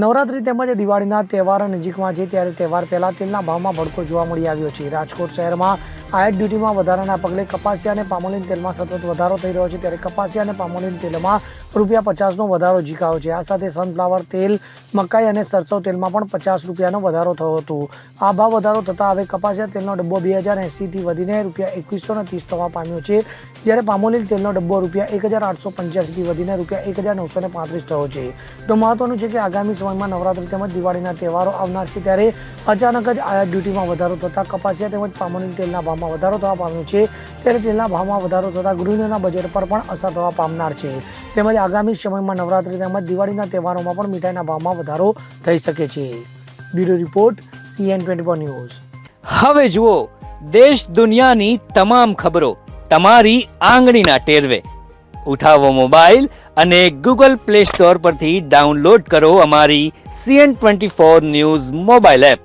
નવરાત્રી તેમજ દિવાળીના તહેવાર નજીકમાં છે, ત્યારે તહેવાર પહેલા તેલના ભાવમાં ભડકો જોવા મળી આવ્યો છે. રાજકોટ શહેરમાં આયાત ડ્યુટીમાં વધારાના પગલે કપાસિયા અને પામોલીન તેલમાં સતત વધારો થઈ રહ્યો છે, ત્યારે કપાસિયા અને પામોલીન તેલમાં રૂપિયા પચાસનો વધારો ઝીકાયો છે. આ સાથે સનફ્લાવર તેલ, મકાઈ અને સરસવ તેલમાં પણ પચાસ રૂપિયાનો વધારો થયો હતો. આ ભાવ વધારો થતાં હવે કપાસિયા તેલનો ડબ્બો બે હજાર એંસીથી વધીને રૂપિયા એકવીસો ને ત્રીસ થવા પામ્યો છે, જ્યારે પામોલીન તેલનો ડબ્બો રૂપિયા એક હજાર આઠસો પંચ્યાસીથી વધીને રૂપિયા એક હજાર નવસો ને પાંત્રીસ થયો છે. તો મહત્વનું છે કે આગામી સમયમાં નવરાત્રી તેમજ દિવાળીના તહેવારો આવનાર છે, ત્યારે અચાનક જ આયાત ડ્યુટીમાં વધારો થતાં કપાસિયા તેમજ પામોલીન તેલના ભાવમાં વધારો થવા પામ્યો છે, ત્યારે તેલના ભાવમાં વધારો થતાં ગૃહિણીઓના બજેટ પર પણ અસર થવા પામનાર છે. તેમજ આગામી સમયમાં નવરાત્રી તેમજ દિવાળીના તહેવારોમાં પણ મીઠાઈના ભાવમાં વધારો થઈ શકે છે. Bureau report CN twenty news. હવે જુઓ, દેશ દુનિયાની તમામ ખબરો તમારી આંગળીના ટેરવે. ઉઠાવો મોબાઈલ અને ગૂગલ પ્લે સ્ટોર પરથી ડાઉનલોડ કરો અમારી CN twenty four news mobile app.